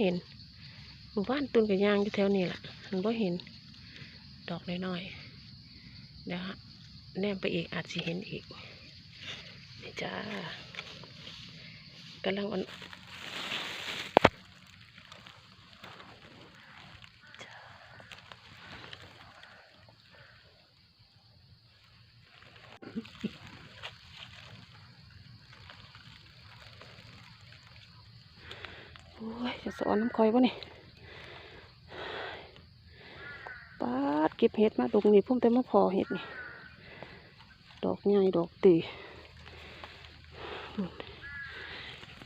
เห็นหมู่บ้านตุนกับยางอยู่แถวนี้แหละมันบ่เห็น ดอกน้อยๆเดี๋ยวฮะแนมไปอีกอาจสิเห็นอีกนี่จ้ากำลังอ่อนอย จะสอนน้ำคอยวะนี่ปาดเก็บเห็ดมาตรงนี้พุ่มแต่มาพอเห็ดนี่ ดอกใหญ่ดอกตี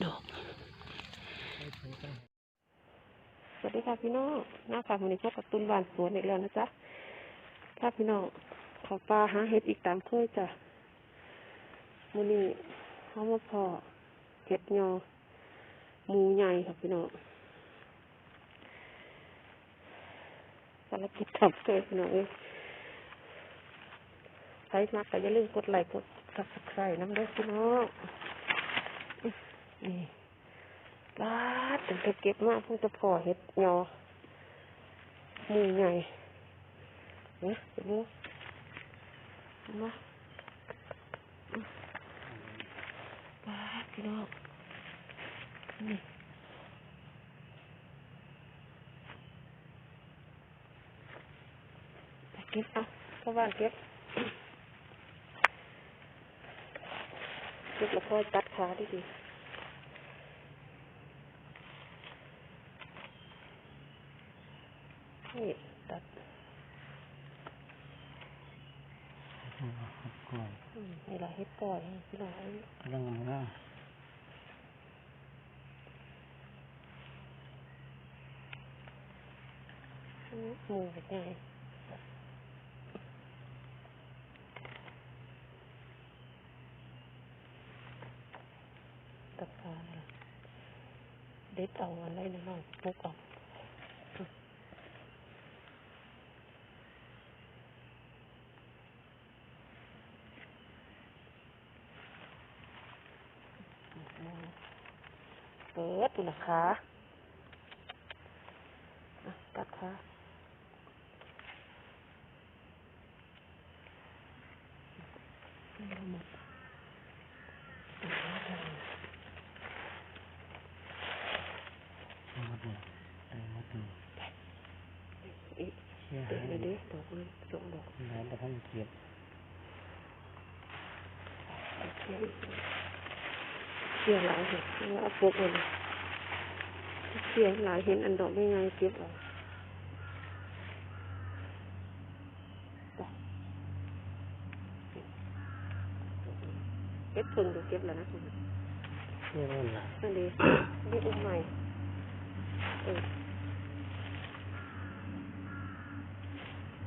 ดอก สวัสดีค่ะพี่น้องหน้าค่ะวันนี้พบกับตุนบานสวนอีกแล้วนะจ๊ะถ้าพี่น้องขอปลาหาเห็ดอีกตามเคยจ้ะวันนี้เขามาพอเห็ดยอหมูใหญ่ค่ะพี่น้อง สารพิษทำเคยพี่น้องเอ้ยใครมากก็อย่าลืมกดไลค์กดซับสไครต์น้ำด้อพี่น้องนี่บาดถึงจะเก็บมากเพิ่งจะพอเห็ดยอหมูใหญ่เนี่ยเห็นไหมเห็นไหมบาดพี่น้องนี่ไป เก็บเอาเข้าบ้าเก็บเก็บแล้วค่อยตัดขาดีดีนี่ตัดก่อนอืมนี่ละเฮ็ดก่อยพี่น้องเอ้ยกำลังงามงามอืมหมูเป็นไงตัดขาเลย เอาอะไรนะน้องปุกออกเปิดดูนะคะตัดค่ะหมด มาดูเออมาดู อีก เชี่ย เด็ ให้ ดเลยเด้ดอกเลยสองดอก แล้วแต่ท่านเก็บ เสียเสียหลายเห็นว่าเอาปลูกเลยเสียหลายเห็นอันดอกไม่ไงเก็บเอาไปเก็บพึ่งเดี๋ยวเก็บแล้วนะเชี่ยนั่นล่ะนั่นดีนี่อุ้มใหม่เออ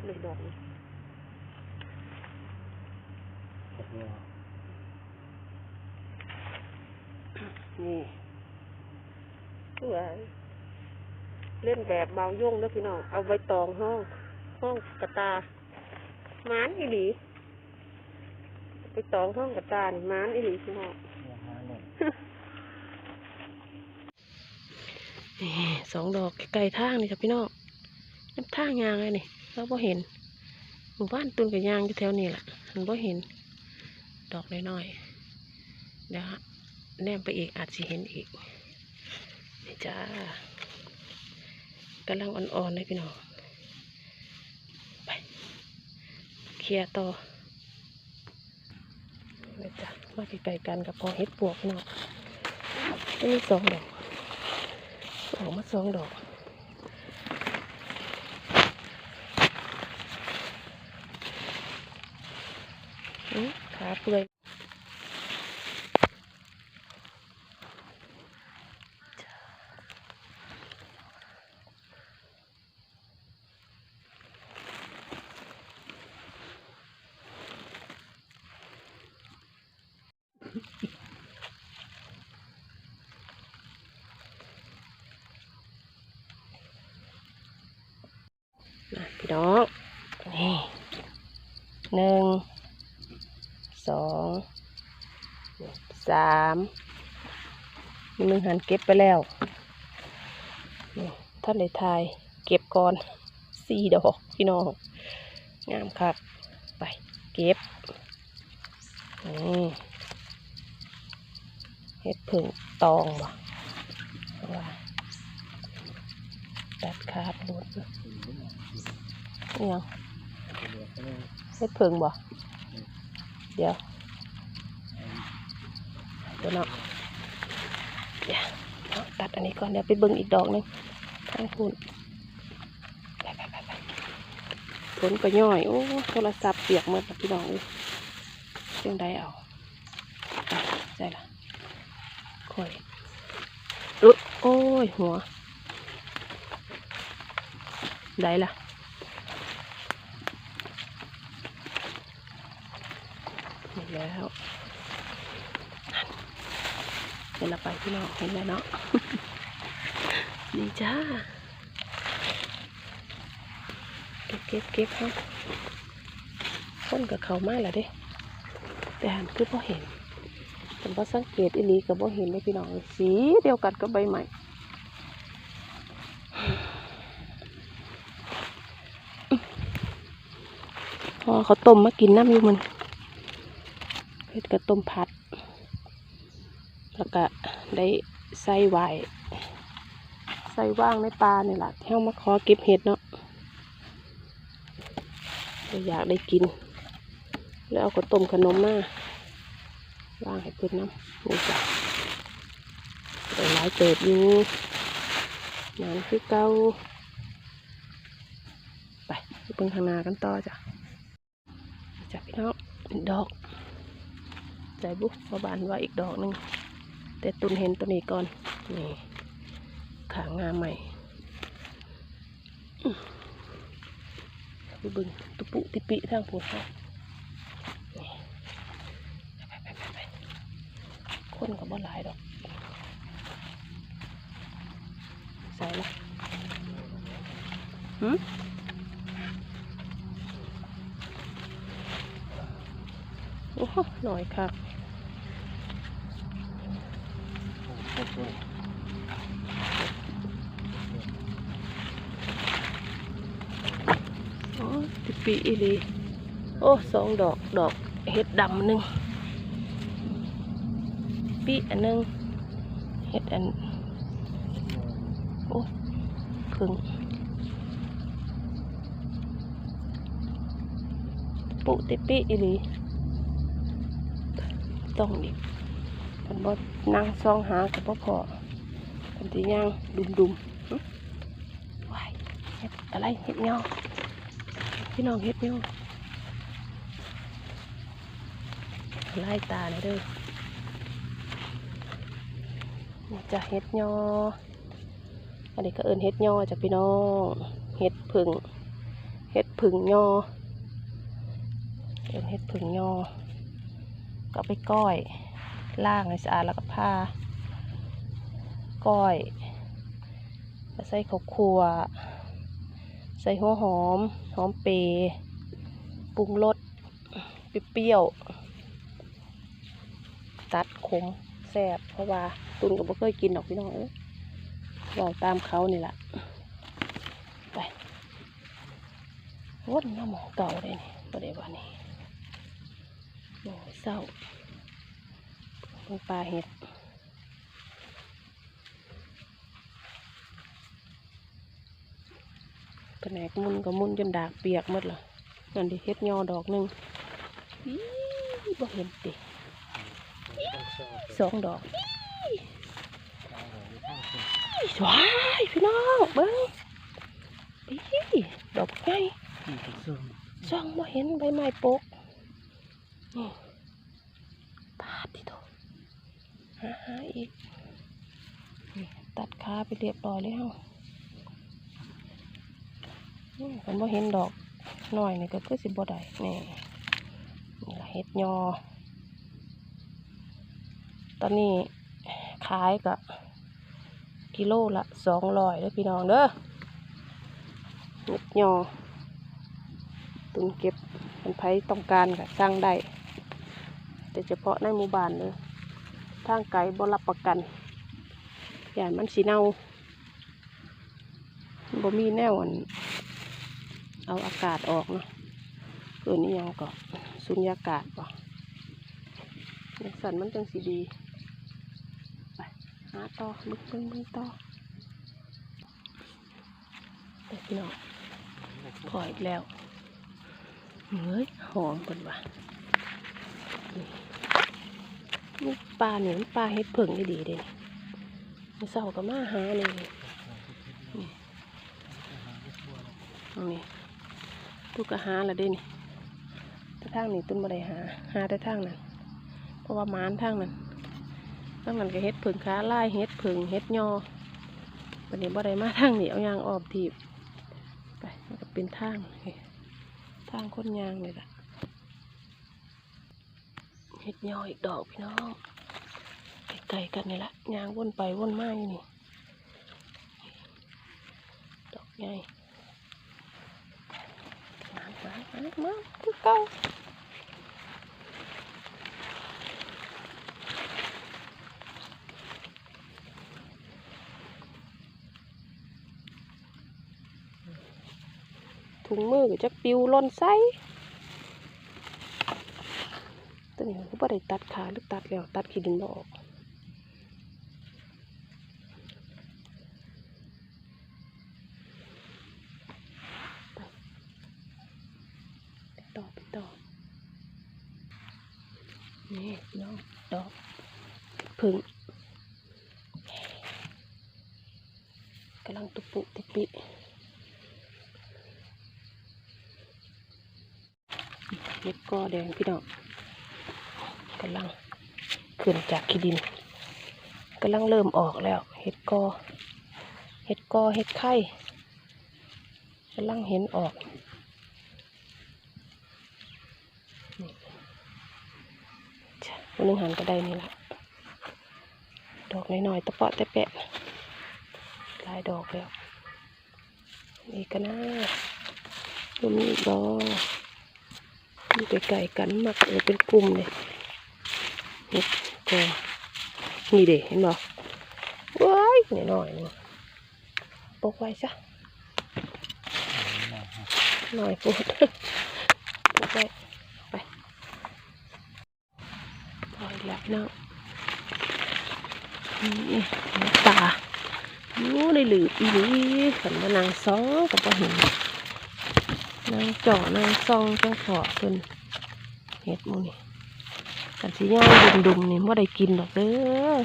เลยดอกนี้ เห็ดเนี่สวยเล่นแบบเบาโย่งเด้อพี่น้อง เอาใบตองห้อง ห้องกระตาหมานอีหลีไปตองห้องกระตานี่ม้านอีหลีพี่น้องนี่สองดอกไก่ทางนี่จ้ะพี่น้องน้ำทางยางเลยนี่เราบ่เห็นหมู่บ้านตุนกับยางอยู่แถวนี้แหละมันบ่เห็น ดอกน้อยๆเดี๋ยวฮะ แนมไปอีกอาจสิเห็นอีกนี่จ้ากำลังอ่อนๆเลยพี่น้องไปเคลียต่อนี่จ้ะมาไกลๆกันกับพอเห็ดปวกเนาะนี่สองดอกออกมาสองดอกขาเปื่อย น้องนี่หนึ่งสองสามมีหนึ่งหันเก็บไปแล้วท่านเลยทายเก็บก่อนสี่ดอกพี่น้องงามครับไปเก็บนี่เห็ดผึ่งตองว่ะตัดขาดหลุด นี่ยังเห็ดผึ่งบ่เดี๋ยวเดี๋ยวเนาะเดี๋ยวเนาะตัดอันนี้ก่อนเดี๋ยวไปเบิ่งอีกดอกหนึงทางคุณไปไปไปไปผลก็ย่อย โอ้โทรศัพท์เปียกหมดแล้วพี่น้องเอ้ยเรื่องใดเอาไปใช่ละค่อยอุ๊ยโอ้ยหัว ได้ละเห็น แล้วนั่นเห็นและไปพี่น้องเห็นแล้วเนาะนี่จ้าเก็บเก็บเก็บฮะคนกับเขามาแล้วเด้ แต่หันคือพอเห็นแต่พอสังเกตอีหลีกับพอเห็นเลยพี่น้องสีเดียวกันกับใบใหม่พอเขาต้มมากินน้ำอยู่มัน เพ็ดกระต้มผัด แล้วก็ได้ใส่ไว้ใส่ว่างในปลาเนี่ยแหละเที่ามาขอเก็บเห็ดเนาะอยากได้กิน แล้วเอากระต้มขนมมาว่างให้เพื่อนน้ำนี่จ้ะได้หลายเติบอยู่นานคือเก่าไปเบิ่งข้างหน้ากันต่อจ้ะจับพี่น้องดอก ใจบุ๊กบานว่าอีกดอกหนึ่งแต่ตุนเห็นตัวนี้ก่อน นี่ ขางามใหม่ไปบึงตุปุติปิทางผัวเขานี่ไปไปไปไปคนกับบ่หลายดอก ใส่ละหืมโอ้โหหน่อยค่ะ โอ้ติปีอีลีโอ้สองดอกดอกเห็ดดำหนึ่งปีอันหนึ่งเห็ดอันโอ้ครึ่งปุติปีอีลีต้องนี่ นบ่นั่งซองหากับบ่พอกันที่ย่างดุมดุมๆหึว้ายเห็ดอะไรเห็ดเงาพี่น้องเห็ดเงาไล่ตาเลยเด้อจะเห็ดเงาอันนี้ก็เอินเห็ดเงาจ้ะพี่น้องเห็ดผึ่งเห็ดผึ่งเงาเอินเห็ดผึ่งเงาก็เอาไปก้อย ล่างให้สะอาดแล้วก็ผ้าก้อยใส่ข้าวคั่วใส่หัวหอม หอมเปรย์ปรุงรสเปรี้ยวตัดขมแซ่บเพราะว่าตุนก็บ่เคยกินดอกพี่น้องเอ้ยเราตามเขานี่แหละไปวนน้ำหมองเก่าเลยนี่ประเดี๋ยววันนี้โอ้เศร้า ลงปลาเห็ดแผนกมุนก็มุนจนดากเปียกหมดละนั่นดิเห็ดยอดอกหนึ่งอีบ่เห็นติสองดอกอีสวายพี่น้องเบิ้งอีดอกไงที่จะซุ่มส่องบ่เห็นใบไม้ปกนี่ปาดที่โต หาหาอีก ตัดขาไปเรียบร้อยแล้วผมบ่เห็นดอกหน่อยนี่ก็คือสิบ่ได้นี่นี่ละเห็ดยอ ตอนนี้ขายก็กิโลละสองร้อยเด้อพี่น้องเด้อเห็ดยอตุนเก็บเป็นไผต้องการก็สร้างได้แต่เฉพาะในหมู่บ้านเลย ทางไกลบ่รับประกันอย่างมันสีเน่าบ่มีแนวอันเอาอากาศออกเนาะเกินนี่ยังก็สุญญากาศป่ะในสันมันจังสีดีไปหาต่อมึกมึงมึงต่อไปพี่น้องพออีกแล้วเฮ้ยหอมเปินว่ะนี่ นี่ปลาเนี่ยปลาเฮ็ดผึ่งได้ดีเด้มันเศร้าก็มาหาเลยนี่ตรงนี้ตุกก็หาละเด้นี่แต่ทางนี้ตุ้นบ่ได้หา หาแต่ทางนั้น เพราะว่ามานทางนั้นทางนั้นก็เฮ็ดผึ่งขาไลายเฮ็ดผึ่งเฮ็ดยอวันนี้บ่ได้มาทางนี้เอายางออกทีบไปมันก็เป็นทางทางคนยางเลยล่ะ เฮ็ดยออีกดอกพี่น้องไกลๆกันนี่ละยางวนไปวนมาอยู่นี่ดอกใหญ่มามามามาคือเก่าถุงมือก็จะปิวหล่นใส่ ตัวนี้ก็บ่ได้ตัดขาหรือตัดแล้วตัดขี้ดินบ่ออกต่อไปต่อนี่น้องดอกผึ่งกำลังตุปุติปิเห็ดกอแดงพี่น้อง กำลังขึ้นจากขี้ดินกำลังเริ่มออกแล้ว เห็ดกอ เห็ดกอ เห็ดไข่กำลังเห็นออกวันนึงหันก็ได้นี่แหละดอกน้อยๆตะเปาะตะแปะลายดอกแล้วนี่ก็น่าดูมีอีกดอกอยู่ไกลๆกันมักเออเป็นกลุ่มเลย เห็ดก็นี่เด็เห็นบ่ว้ายนี่หน่อยๆนึงปกไว้ซะหน่อยปวดปกไว้ไปพออีกแล้วพี่น้องนี่น้ำตาอยู่ในหลืบอีหลีขันมานางซ้องกับบ่เห็นนางเจ่อนางซองจังขอเพิ่นเฮ็ดหมูนี่ กันสิย่างดุมๆนี่บ่ได้กินดอกเด้อ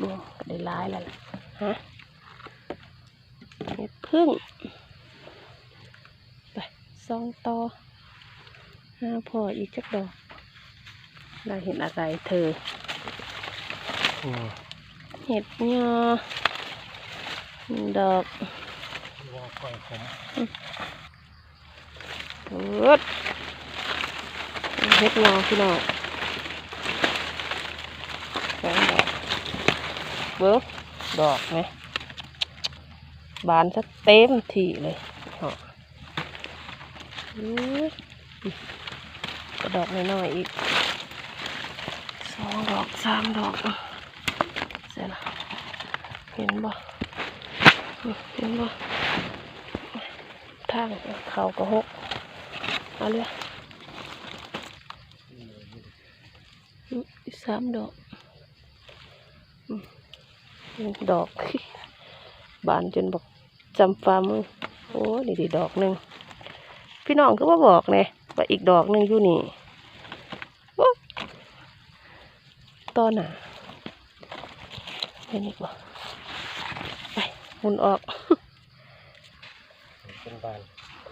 รวมก็ได้หลายแล้วล่ะฮะเฮ็ดพึ่งไปซองต่อห้าพออีกจักดอกได้เห็นอะไรเธอเห็ดยอดอกว่าก้อยผม เอิดเห็ดยอพี่น้องสงดอกเบิกดอกไหมบานซะเต็มที่เลยเหาะอื้อกระดอกน้อยๆอีกสองดอกสามดอกเสร็จแล้วเห็นบ่เห็นบ่ทางเขาก็หก เอาเลยอืมอีกสามดอกอืมนี่ดอก บานจนบอกจำฟ้ามือโอ้นี่ดีดอกหนึ่งพี่น้องก็ว่าบอกไงว่าอีกดอกหนึ่งอยู่นี่โอ๊ยตอนน่ะเห็นอีกบ่ไปหมุนออกเป็นบาน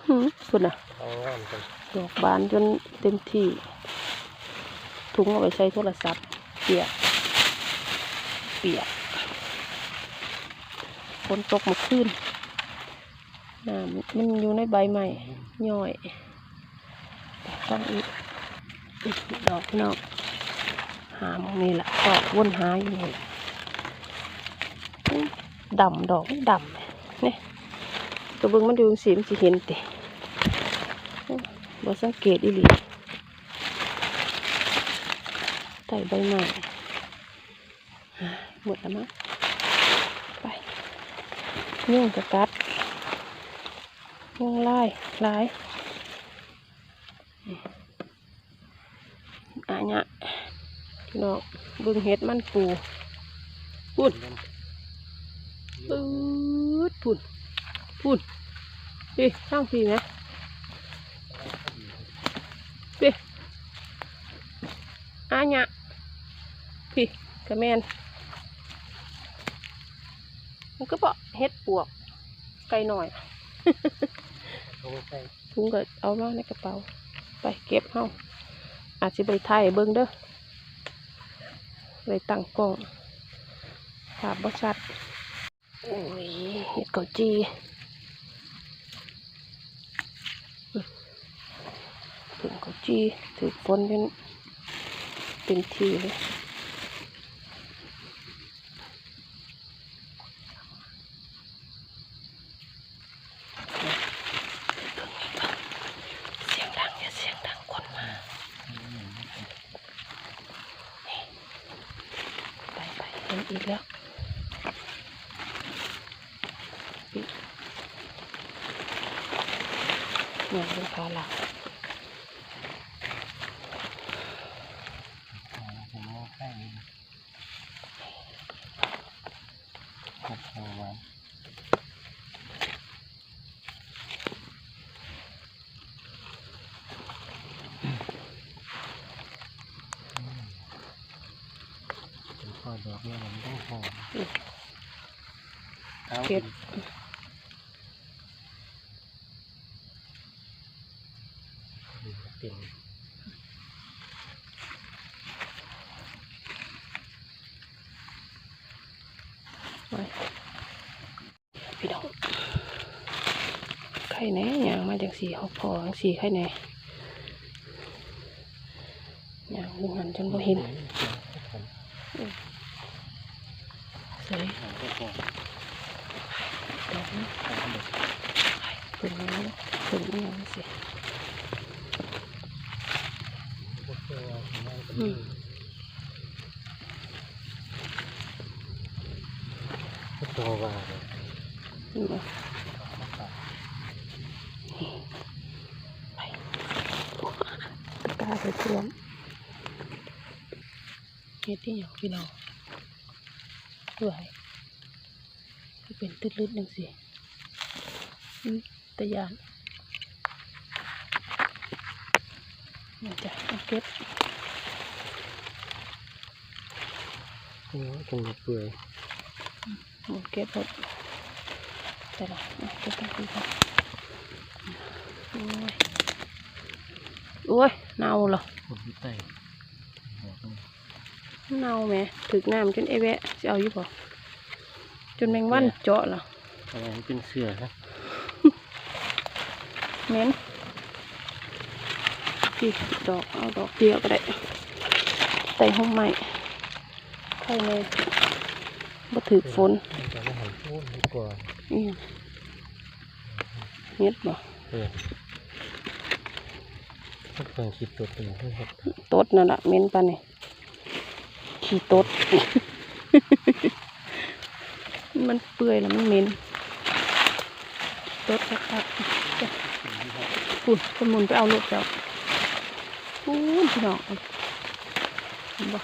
หืมคุณน่ะเอางามกัน ดอกบานจนเต็มที่ ถุงเอาไปใช้โทรศัพท์ เปียก เปียกฝนตกเมาขึ้นน้ำมันอยู่ในใบไม้ย่อยต้องอีกอีกดอกพี่น้องหาหมองนี่แหละก็วนหาอยู่นี่แหละอื้อดำดอกมันดำเนี่ยตัวเบิ้งมันดูสีมันสิเห็นติ บ่สังเกตอีหลีใต้ใบไม้อะหมดแล้วมั้งไปยุ่งกับกัดยุ่งไล่ไล่อะเนี่ยพี่น้องเบิ่งเห็ดมันปูปุ่นปื๊ดปุ่นปุ่นพี่ช่างพี่ไหมพี่อะเนี่ยพี่ กระแมนมันก็บอกเห็ดปวกไกลหน่อยเอาไปถุงก็เอามาในกระเป๋า ไปเก็บเฮาอาจจะไปถ่ายเบิ่งเด้อเลยตั้งกล้องภาพบ่ชัดโอ้ยเห็ดเกาจีถึงเกาจีถือฝนเป็นเป็นทีเลยเสียงดังอย่าเสียงดังคนมา ไปไปเห็นอีกแล้วปิ เนี่ยเป็นขาหลัก ผมเอาให้กดเอาไว้เป็นข้อดอกเนี่ยมันต้องหอมเอา เก็บ เป็น ไว้พี่น้องไข่แหน่ยางมาจากสีหกพอสีไข่แน่ยางบุหันจนบ่เห็นใส่เอาไปก่อนดอกนี้เอาไปถึงนี้ถึงนี้สิพวกตัวของเราเป็นอืมตัวว่าเลย นี่มา เอามาฝาก ไปตะกร้าไปท่วมเฮ็ด ที่หยอกพี่น้องด้วยที่เป็นตืดลึดนังสิอืมตะยานนี่จ้ะเอาเก็บโอ้ยเป็นเปื่อยเอาเก็บหมดแต่ละเอาเก็บไปดีกว่าโอ้ยโอ้ยเน่าเหรอคนที่ใต้หัวมัน เน่าแหมถึกน้ำจนเอแวะจะเอาอยู่บ่จนแมงวันเจาะเหรออะไรมันเป็นเสือนะเหม็นพี่ดอกเอาดอกเดียวก็ได้ใส่ห้องใหม่ใช่เลยบ่ถือฝนมันจะไม่เห็นพูดดีกว่าอืมเฮ็ดบ่เออถ้าเพิ่งคิดตัวเป็นที่เห็ดตดนั่นล่ะเหม็นปานนี่ ขี้ตด มันเปื่อยแล้วมันเหม็นตดคักๆจ้ะปุ่นคนหมุนไปเอาลูกแล้วปูนพี่น้องเห็นบ่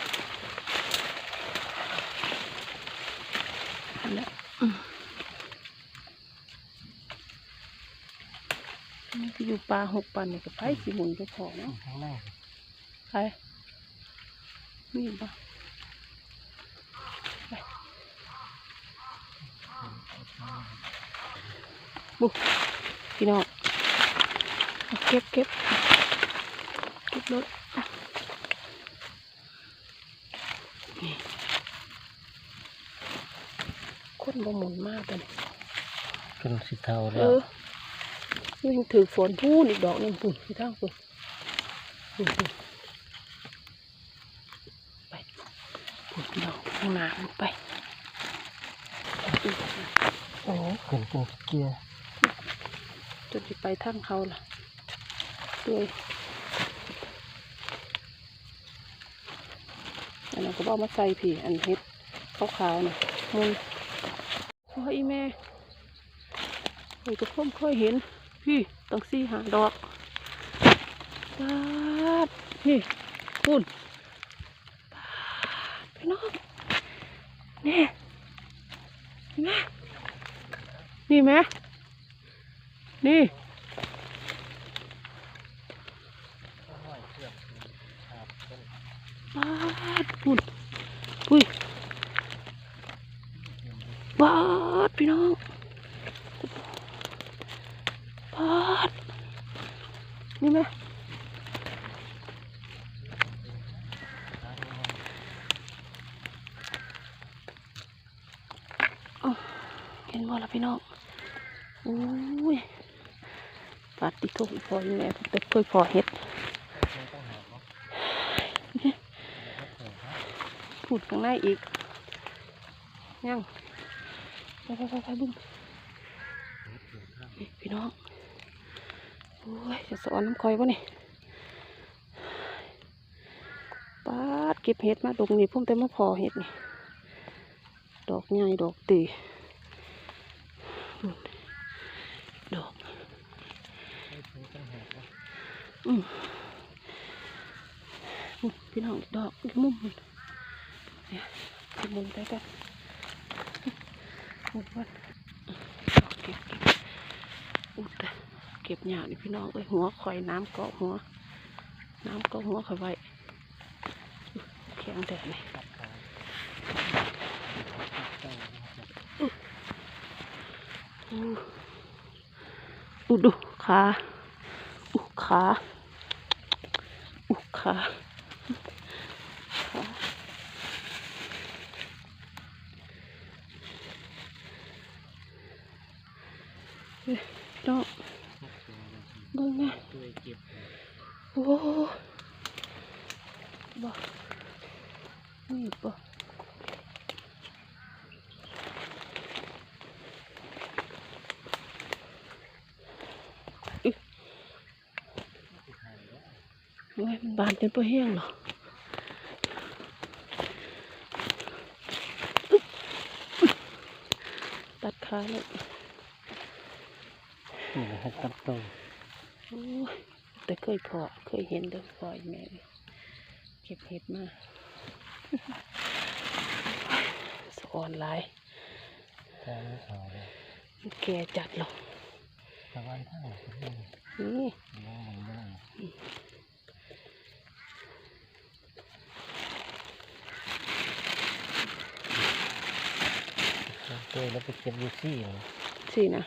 อันนั้นอืมมันก็อยู่ปลาหกปันนี่ก็ไปสิหมุนไปพอเนาะข้างหน้าไปนี่ปะไป บุกพี่น้องเอาเก็บเก็บเก็บรถนี่คนบ่หมุนมากเลยเป็นสีเทาเอแล้วอนี่ยังถือฝนพูนอีกดอกหนึ่งปุ่นที่ทางปุ่นปุ่นปุ่นไปปุ่นดอกข้างหน้ามันไปโอ้เห็นเป็นเกียร์ จนจะไปทางเขาล่ะด้วยอันนั้นก็บเอกมาใส่พี่อันเฮ็ดขาวๆน่ะมุนโอ้ยอีแม่โอ้ยจะพ่มเคยเห็น พี่ตั้งสี่หาดอกปาดพี่คุณปาดพี่น้องนี่เห็นไหมนี่ไหม นี่ ห้อยเชือกครับต้น ปาดพุ่นปุ้ยปาดพี่น้องปาดนี่ไหม ทางนี้มัน เห็นบ่ละพี่น้องอุ้ยปาดติโทก อยู่แม่แต่เคยพอเห็ดไม่ต้องหาเนาะเดี๋ยวเขาเปิดครับพูดข้างในอีกยังไปไปไปไปบึ้งพี่น้องโอ้ยจะสอนน้ำคอยวะนี่ปาดเก็บเห็ดมาดงนี่พุ่มแต่มาพอเห็ดนี่ดอกใหญ่ดอกตีดอก ไม่ถึงต้องหาเนาะ อืมนู่น พี่น้องดอกมุมมันเนี่ยมุมไปกันมุมวันเก็บเก็บอุดเก็บหยานี่พี่น้องเอ้ยหัวคอยน้ำเกาะหัว น้ำเกาะหัวคอยไว้แข็งแดดเลยอุดดูขาอุขา อุขาขาเฮ้ยน้องเบิ่งนะ ตัวเก็บ โอ้บ่นี่บ่โอ้ยมันบานจนตัวแห้งเหรอตัดขาเลยนี่ให้ตัดเต้าโอ้ยแต่เคยพอเคยเห็นเด้อพออีแม่เลยเก็บเห็ดมาสะออนหลายแทงไม่ขาวเลยมันแก่จัดหรอกตะวันท่าก็มีนี่มองมัน ไม่ได้เจอแล้วไปเก็บยูซี่เลยสินะ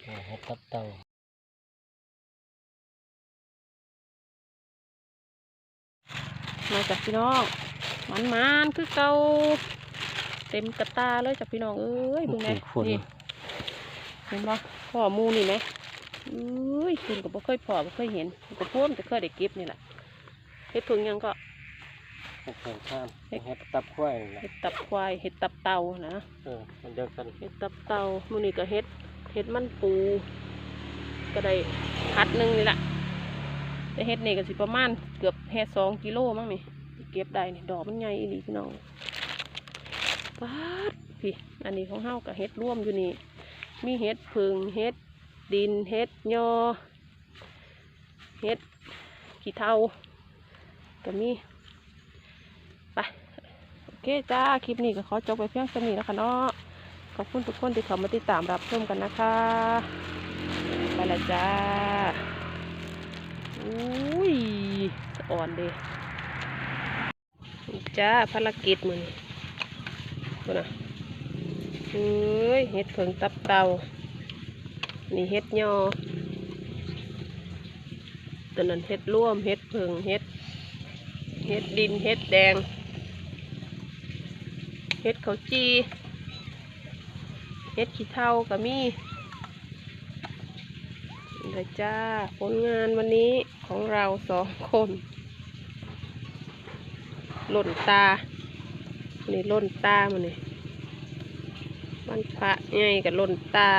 โอ้ให้ตัดเต้ามาจากพี่น้องมันมันๆคือเก่าเต็มกระตาเลยจากพี่น้องเอ้ยเบิ่งไงนี่เห็นปะพ่อหมูนี่ไหมเอ้ยคุณก็บ่เคยพอบ่เคยเห็นก็พ่วมแต่เคยได้เก็บนี่แหละเห็ดเพิ่งยังก็ เห็ดเผิงข้ามเห็ดตับควายนี่แหละเห็ดตับควายเห็ดตับเต่านะเออมันเดียวกันเห็ดตับเต่ามูนี่ก็เห็ดเห็ดมันปู ก็ได้พัดหนึ่งนี่แหละแต่เห็ดนี่ก็สิประมาณเกือบเห็ดสองกิโลมั้งนี่เก็บได้นี่ดอกมันใหญ่อีหลีพี่น้องป๊าดพี่อันนี้ของเฮากับเห็ดร่วมอยู่นี่ มีเห็ดผึ่งเห็ดดินเห็ดยอเห็ดขี้เทาก็มีไปโอ เคจ้า คลิปนี้ก็ขอจบไปเพียงเท่านี้แล้วค่ะเนาะขอบคุณทุกคนที่เข้ามาติดตามรับชมกันนะคะไปละจ้าอุ้ยอ่อนเดีนี่จ้าภารกิจมือนี่ดูนะเฮ้ยเห็ดเผิงตับเตานี่เห็ดยอตัวนั้นเห็ดร่วมเห็ดเผิงเห็ดเห็ดดินเห็ดแดง เห็ดเขาจีเฮ็ดขี้เท่าก็มีเดี๋ยวจ้าผลงานวันนี้ของเราสองคน หล่นตานี่หล่นตามันนี่มันพระไงกับหล่นตา